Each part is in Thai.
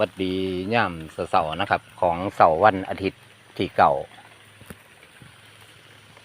วัดดีย่ำเสาร์นะครับ ของเสาร์วันอาทิตย์ที่เก่า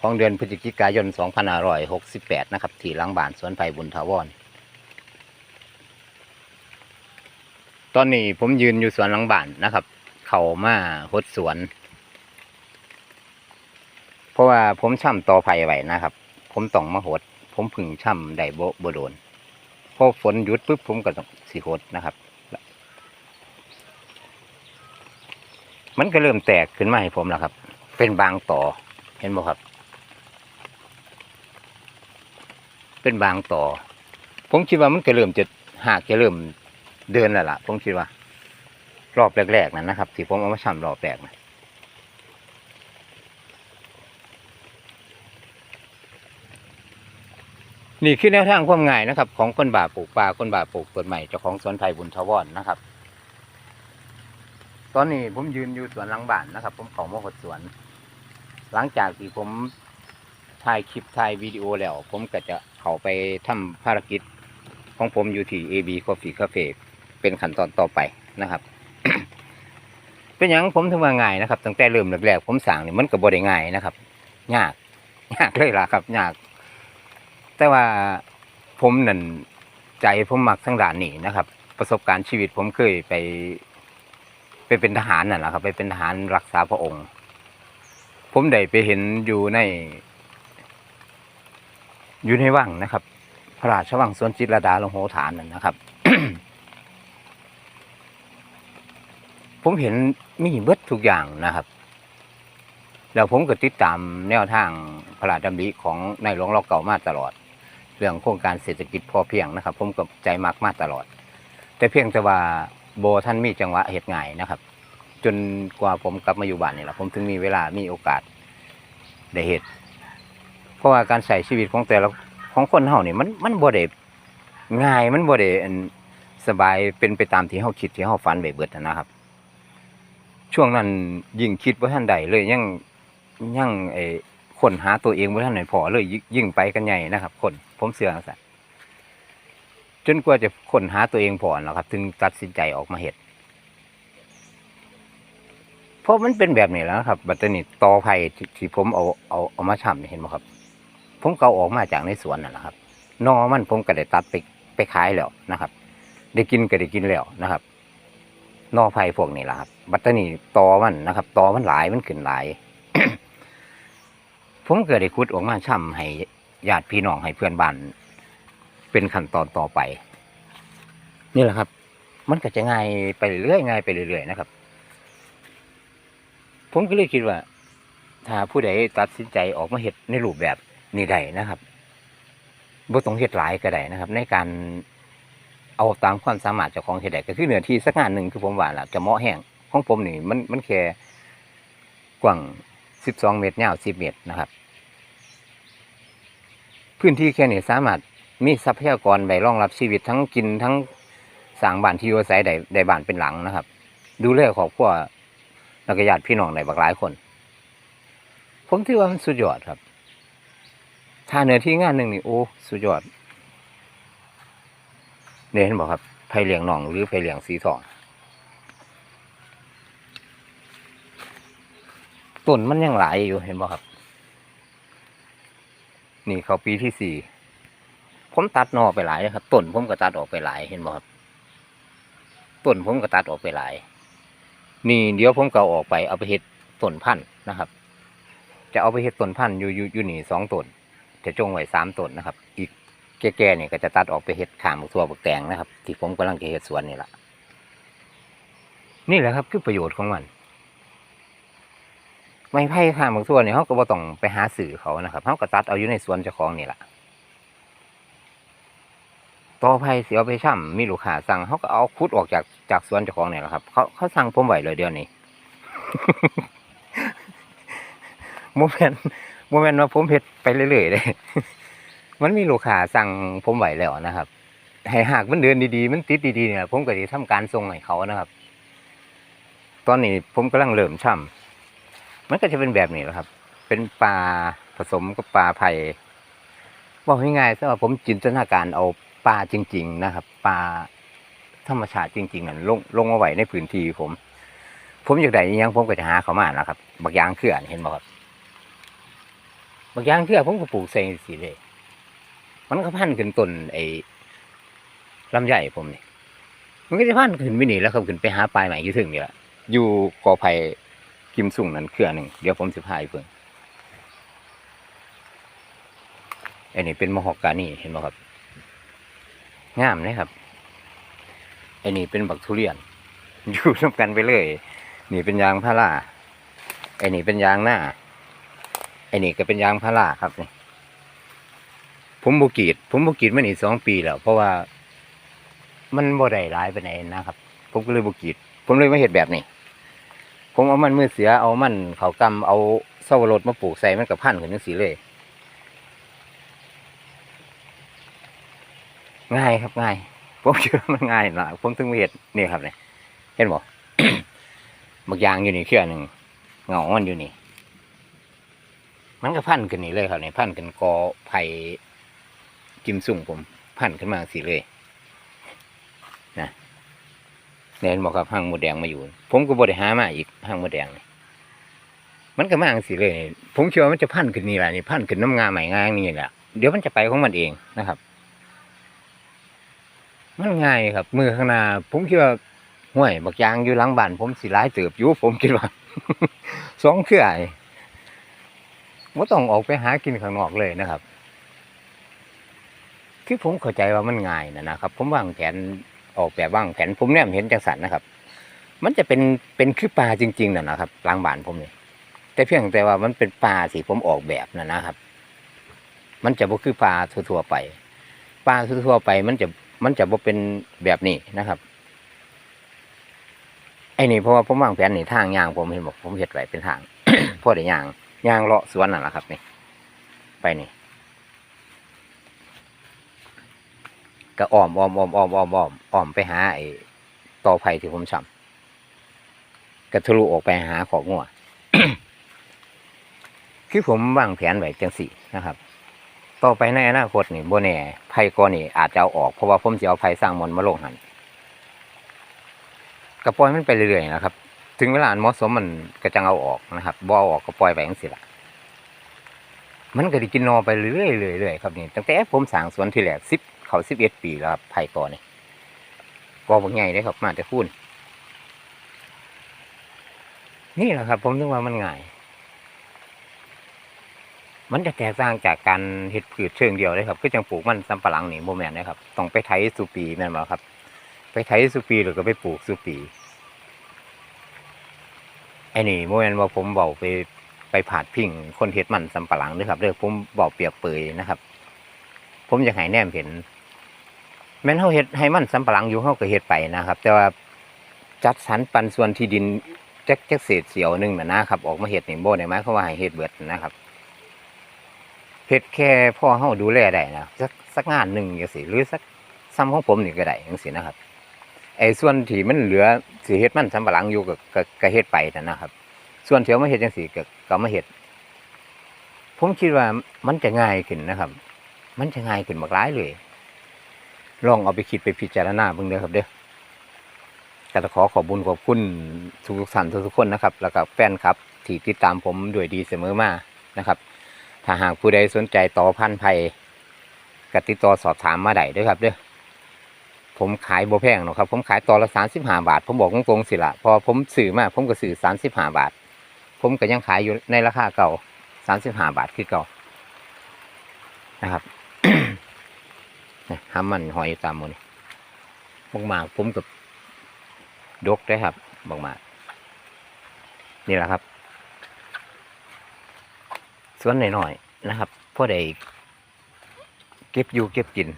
ของเดือนพฤศจิกายน 2568 นะครับ ที่ลังบานสวนไผ่บุญทาวรตอนนี้ผมยืนอยู่สวนหลังบ้านนะครับ เขามาหดสวน เพราะว่าผมช่ำต่อไผ่ไว้นะครับ ผมต้องมาหด ผมผึ่งช่ำได้โบ่บ่โดนพอฝนหยุดปุ๊บผมก็ต้องสิหดนะครับ มันก็เริ่มแตกขึ้นมาให้ผมแล้วครับ เป็นบางต่อ เห็นบ่ครับ เป็นบางต่อ ผมคิดว่ามันก็เริ่มจะหากจะเริ่มเดินแล้วล่ะ ผมคิดว่า รอบแรกๆนั่นนะครับที่ผมเอามาช่ำรอบแรกนะนี่คือแนวทางความง่ายนะครับ ของคนบาปลูกปลาคนบาปลูกต้นใหม่เจ้าของสวนไผ่บุญทวรนะครับ ตอนนี้ผมยืนอยู่สวนหลังบ้านนะครับ ผมเของมาหดสวน หลังจากที่ผมถ่ายคลิปถ่ายวิดีโอแล้ว ผมก็จะเข้าไปทำภารกิจ ของผมอยู่ที่ AB Coffee Cafe เป็นขั้นตอนต่อไปนะครับ เป็นอย่างผมถึงว่าง่ายนะครับตั้งแต่เริ่มแรกๆผมสั่งนี่มันก็บ่ได้ง่ายนะครับยากยากเลยล่ะครับยาก แต่ว่าผมนั่นใจผมมักทั้งด้านนี้นะครับ ประสบการณ์ชีวิตผมเคยไป ไปเป็นทหารน่ะนะครับ ไปเป็นทหารรักษาพระองค์ ผมได้ไปเห็นอยู่ใน อยู่ในวังนะครับ พระราชวังสวนจิตรดาลงโหฐานนั่นนะครับ ผมเห็นมีเบิดทุกอย่างนะครับแล้วผมก็ติดตามแนวทางพระราชดำริของในหลวงรัชกาลเก่ามาตลอด เรื่องโครงการเศรษฐกิจพอเพียงนะครับ ผมก็ใจมากมาตลอด แต่เพียงแต่ว่า โบท่านมีจังหวะเหตุง่ายนะครับ จนกว่าผมกลับมาอยู่บ้านนี่แหละผมถึงมีเวลามีโอกาสได้เหตุเพราะว่าการใช้ชีวิตของแต่ละของคนเฮานี่มันมันบ่ได้ง่ายมันบ่ได้สบายเป็นไปตามที่เฮาคิดที่เฮาฝันไว้เบิดน่ะนะครับ ช่วงนั้นยิ่งคิดว่าท่านใดเลยยังยังไอ้คนหาตัวเองว่าท่านไหนพอเลยยิ่งไปกันใหญ่นะครับ คนผมเสื่อจังซัน จนกว่าจะค้นหาตัวเองพอนะครับ ถึงตัดสินใจออกมาเห็ดเพราะมันเป็นแบบนี้แล้วครับ บัตรนี่ตอไผ่ที่ผมเอาเอาเอามาช่ำนี่เห็นไหมครับ ผมเกาออกมาจากในสวนนั่นแหละครับนอมันผมก็ได้ตัดไปไปขายแล้วนะครับ ได้กินก็ได้กินแล้วนะครับ นอไผ่พวกนี้แหละครับ บัตรนี่ตอมันนะครับตอมันหลายมันขึ้นหลาย ผมเก็ได้คุดออกมาช่ำให้ญาติพี่น้องให้เพื่อนบ้าน เป็นขั้นตอนต่อไป นี่แหละครับ มันก็จะง่ายไปเรื่อยง่ายไปเรื่อยๆนะครับ ผมก็เลยคิดว่า ถ้าผู้ใดตัดสินใจออกมาเห็ดในรูปแบบนี้ได้นะครับบ่ต้องเห็ดหลายก็ได้นะครับ ในการเอาตามความสามารถเจ้าของเห็ดได้ก็คือเนื้อที่สักงานหนึ่งคือผมว่าล่ะจะเหมาะแห้งของผมนี่มันมันแค่กว้างสิบสองเมตรยาวสิบเมตรนะครับ พื้นที่แค่นี้สามารถ มีทรัพยากรไว้รองรับชีวิตทั้งกินทั้งสร้างบ้านที่อยู่อาศัยได้ได้บ้านเป็นหลังนะครับ ดูแลครอบครัวแล้วก็ญาติพี่น้องได้บักหลายคน ผมถือว่ามันสุดยอดครับ ถ้าเนื้อที่งานหนึ่งนี่โอ้สุดยอดเนี่ยเห็นบอกครับไผ่เหลียงหนองหรือไผ่เหลียงสีทองต้นมันยังหลายอยู่เห็นบ่ครับ นี่เขาปีที่สี่ ผมตัดนอไปหลายนะครับต้นผมก็ตัดออกไปหลายเห็นบ่ครับต้นผมก็ตัดออกไปหลาย นี่เดี๋ยวผมก็เอาออกไปเอาไปเห็ดต้นพันธุ์นะครับ จะเอาไปเห็ดต้นพันธุ์อยู่อยู่อยู่นี่สองต้นจะจงไว้สามต้นนะครับ อีกแก่ๆเนี่ยก็จะตัดออกไปเห็ดขามบักทัวบักแตงนะครับ ที่ผมกำลังจะเห็ดสวนนี่แหละนี่แหละครับคือประโยชน์ของมันไม้ไผ่ขามบางส่วเนี่ยเขาก็บ่ต้องไปหาสื่อเขานะครับเขาก็ตัดเอาอยู่ในสวนเจ้าของนี่แหละ ต่อไผ่เสียไปช่ำมีลูกค้าสั่งเขาก็เอาคุดออกจากจากสวนเจ้าของเนี่แหละครับ เขาเขาสั่งผมไหวเลยเดี๋ยวนี้โมเมนต์โมเมนต์ว่าผมเฮ็ดไปเรื่อยๆเลยมันมีลูกค้าสั่งผมไหวแล้วนะครับให้หากมันเดินดีๆ มันติดดีๆเนี่ยผมก็จะทำการส่งให้เขานะครับ ตอนนี้ผมกำลังเริ่มช่ำมันก็จะเป็นแบบนี้แหละครับ เป็นปลาผสมกับปลาไผ่บอกง่ายๆสำหรับผมจินตนาการเอา ปลาจริง ๆ นะครับปลาธรรมชาติจริง ๆนั่นลงลงมาไว้ในพื้นที่ผม ผมอยากได้อิหยังผมก็จะหาเขามานะครับบักยางเครือนเห็นบ่ครับบักยางเครือผมก็ปลูกใส่สีเลย มันก็พันขึ้นต้นไอ้ลำไยผมนี่มันก็จะพันขึ้นไปนี่แล้วครับขึ้นไปหาปลายใหม่อยู่ถึงนี่แหละอยู่กอไผ่กิมสุ่งนั่นเครือหนึ่งเดี๋ยวผมสิพายเพิ่งอันนี้เป็นมะฮอกกานี่เห็นไหมครับ งามนะครับไอันนี้เป็นบักทุเรียน อยู่ร่วมกันไปเลย นี่เป็นยางพาราไอ้นี่เป็นยางหน้าไอ้นี่ก็เป็นยางพาราครับนี่ผมบุกีด ผมบุกีดมานี่สองปีแล้วเพราะว่า มันบ่ได้ร้ายไปไหนนะครับ ผมก็เลยบุกีด ผมเลยมาเห็ดแบบนี้ ผมเอามันมือเสือเอามันเขากำเอาเสาวรสมาปลูกใส่มันกับพันธุ์ขึ้นจังสีเลย ง่ายครับง่ายผมคิดว่ามันง่ายนะผมถึงมาเห็ดนี่ครับเนี่ยเห็นบ่บางยางอยู่นี่เครือหนึ่งเงามันอยู่นี่ มันก็พันกันนี่เลยครับเนี่ยพันกันกอไผ่กิมสุ่งผม พันขึ้นมาสีเลยนะเนี่ยเห็นบอกครับห้างหมดแดงมาอยู่ ผมก็บริหามาอีกห้างหมดแดงนี่มันก็มาสีเลย ผมเชื่อว่ามันจะพันขึ้นนี่แหละนี่พันขึ้นน้ำงาใหม่งางนี่แหละเดี๋ยวมันจะไปของมันเองนะครับ มันง่ายครับ มือข้างหน้าผมคิดว่าห้วยบักยางอยู่หลังบ้านผมสิร้ายเติบอยู่ผมคิดว่าสองเครือไอ้ว่ต้องออกไปหากินข้างนอกเลยนะครับ คือผมเข้าใจว่ามันง่ายนะนะครับ ผมวางแผนออกแบบวางแผนผมแนมเห็นจังสันนะครับ มันจะเป็นเป็นคือปลาจริงๆนะนะครับหลังบ้านผมเนี่ยแต่เพียงแต่ว่ามันเป็นปลาสิผมออกแบบนะนะครับ มันจะบ่คือปลาทั่วๆไปปลาทั่วๆไป มันจะ มันจะบ่เป็นแบบนี้นะครับ ไอ้นี่เพราะว่าผมวางแผนนี่ทางยางผมเห็นบอกผมเห็ดไว้เป็นทางพอได้ยางยางเลาะสวนนั่นแหละครับ นี่ ไปนี่ก็อ้อมอ้อมอ้อมอ้อมอ้อมอ้อมอ้อมไปหาไอ้ตอไผ่ที่ผมซ้ำก็ทะลุออกไปหาของงัวคือผมวางแผนไว้จังสี่นะครับ ต่อไปในอนาคตนี่โบแน่ไผ่ก้อนนี่อาจจะเอาออกเพราะว่าผมจะเอาไผ่สร้างมนต์มาลงหันก็ปล่อยมันไปเรื่อยๆนะครับ ถึงเวลาเหมาะสมมันก็จะเอาออกนะครับบ่เอาออกก็ปล่อยไปอย่างสิละมันก็ได้กินนอไปเรื่อยๆเรื่อยครับนี่ตั้งแต่ผมสร้างสวนที่แรกสิบเขาสิบเอ็ดปีแล้วครับไผ่กอนี่กอบางใหญ่เลยครับมาแต่พูนนี่แหละครับ ผมถึงว่ามันง่าย มันจะแตกต่างจากการเห็ดพืชเชิงเดียวเลยครับคือจังปลูกมันสำปะหลังนี่โมแมนนะครับต้องไปไถสุปีแม่นบ่ครับ ไปไถสุปีหรือก็ไปปลูกสุปีไอ้นี่โมแมนว่าผมเบาไปไปผาดพิงคนเห็ดมันสำปะหลังด้วยครับเด้อผมเบาเปียบเปยนะครับ ผมอยากให้แนมเห็น แม้นเฮาเห็ดให้มันสำปะหลังอยู่เฮาก็เห็ดไปนะครับ แต่ว่าจัดสรรปันส่วนที่ดินจักจักเศษเสียวหนึงน่ะนะครับ ออกมาเห็ดนี่บ่ได้หมายควาว่าให้เห็ดเบิดนะครับ เฮ็ดแค่พ่อเฮาดูแลได้นะสักสักงานหนึ่งจังซี่หรือสักซ้ำของผมนี่ก็ได้จังซี่นะครับไอ้ส่วนที่มันเหลือสิเฮ็ดมันสำปะหลังอยู่ก็ก็ก็เฮ็ดไปนั่นะครับ ส่วนที่เอามาเฮ็ดจังซี่ก็ก็เอามาเฮ็ดผมคิดว่ามันจะง่ายขึ้นนะครับ มันจะง่ายขึ้นมากหลายเลย ลองเอาไปคิดไปพิจารณาเบิ่งเด้อครับเด้อก็ต้องขอขอบุญขอบคุณทุกท่านทุกคนนะครับ แล้วก็แฟนครับที่ติดตามผมด้วยดีเสมอมานะครับ ถ้าหากผู้ใดสนใจต่อพันธุ์ไผ่กติดต่อสอบถามมาได้ด้วยครับเด้อผมขายโบแพงหรอกครับ ผมขายต่อละสามสิบห้าบาท ผมบอกตรงๆสิละพอผมสื่อมาผมก็สื่อสามสิบห้าบาท ผมก็ยังขายอยู่ในราคาเก่าสามสิบห้าบาทคือเก่านะครับห้ามันหอยตามมือนี่บางมากผมกับดกได้ครับบางมากนี่แหละครับ สวนหน่อยๆนะครับพ่อได้เก็บอยู่เก็บกิน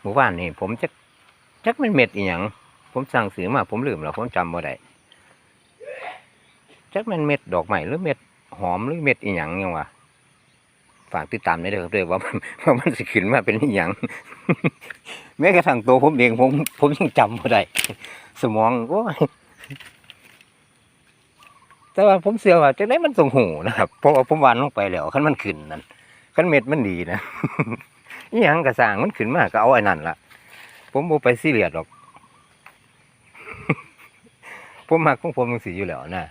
หมู่บ้านนี่ผมจะจักมันเม็ดอีหยังผมสั่งซื้อมาผมลืมแล้วผมจำบ่ได้จักมันเม็ดดอกไม้หรือเม็ดหอมหรือเม็ดอีหยังยังวะฝากติดตามได้เด้อครับด้อว่ามันว่ามันสิขึ้นมาเป็นอีหยังแม้กระทั่งตัวผมเองผมผมยังจำบ่ได้สมองโอ้ย แต่ว่าผมเชื่อว่าจะได้มันส่งหูนะครับเพราะว่าผมวานลงไปแล้วคันมันขึ้นนั่นคันเม็ดมันดีนะอีหยังกระสางมันขึ้นมากก็เอาไอ้นั่นละผมบ่ไปซีเรียสหรอก ผมมักของผมจังซี่อยู่แล้วนะ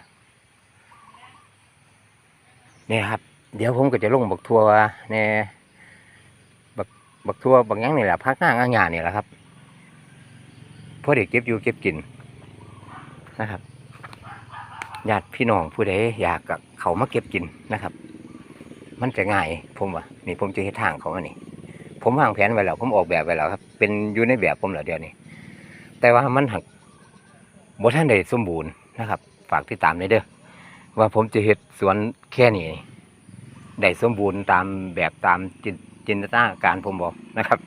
เนี่ยครับ เดี๋ยวผมก็จะลงบักทัวแน่บักบักทัวบักหยังนี่แหละพักหน้างานงานนี่แหละครับพอเด็กเก็บอยู่เก็บกินนะครับ ญาติพี่น้องผู้ใดอยากกับเขามาเก็บกินนะครับ มันจะง่ายผมว่านี่ผมจะเฮ็ดทางเขาอันนี้ ผมวางแผนไว้แล้ว ผมออกแบบไว้แล้วครับ เป็นอยู่ในแบบผมแล้วเดียวนี้แต่ว่ามันหักบท่านได้สมบูรณ์นะครับ ฝากติดตามในอยเด้อว่าผมจะเฮ็ดสวนแค่นี้ได้สมบูรณ์ตามแบบตามจินจินตนาการผมบอกนะครับ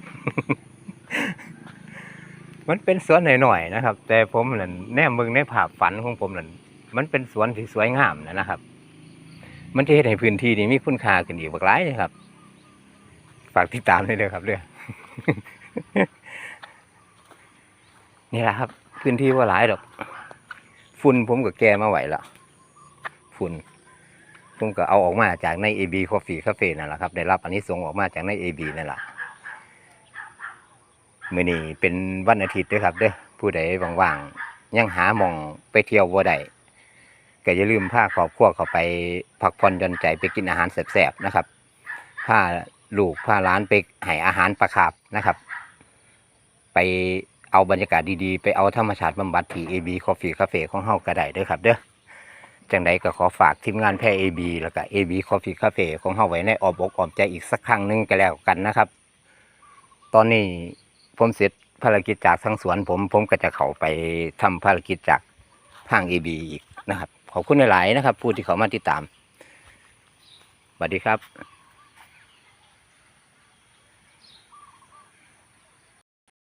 มันเป็นสวนหน่อยๆนะครับ แต่ผมนั่นแนมมึงในภาพฝันของผมนั่น มันเป็นสวนที่สวยงามนะนะครับ มันจะเฮ็ดให้พื้นที่นี้มีคุณค่าขึ้นอีกบักหลายเลยครับ ฝากติดตามเลยเด้อครับเด้อนี่แหละครับ พื้นที่ว่าหลายดอก ฝุ่นผมก็แก้มาไหวแล้วฝุ่นผมก็เอาออกมาจากใน AB Coffee Cafe นั่นแหละครับ ได้รับอันนี้ส่งส์ออกมาจากใน AB นั่นแหละมื้อนี้เป็นวันอาทิตย์ด้อครับเด้อผู้ใดว่างๆยังหามองไปเที่ยวบ่ได้ ก็อย่าลืมพาครอบครัวเข้าไปพักผ่อนหย่อนใจไปกินอาหารแซ่บๆนะครับพาลูกพาหล้านไปให้อาหารปลาคาบนะครับ ไปเอาบรรยากาศดีๆ ไปเอาธรรมชาติบำบัดที่ AB Coffee Cafe ของเฮาก็ได้ด้อครับเด้อจังใดก็ขอฝากทีมงานแพร่ AB แล้วก็ AB Coffee Cafe ของเฮาไว้ในอ้อมอกอ้อมใจอีกสักครั้งหนึงก็แล้วกันนะครับ ตอนนี้ผมเสร็จภารกิจจากทางสวนผมผมก็จะเข้าไปทำภารกิจจากทาง AB อีกนะครับ ขอบคุณหลายๆนะครับ ผู้ที่เขามาติดตามสวัสดีครับ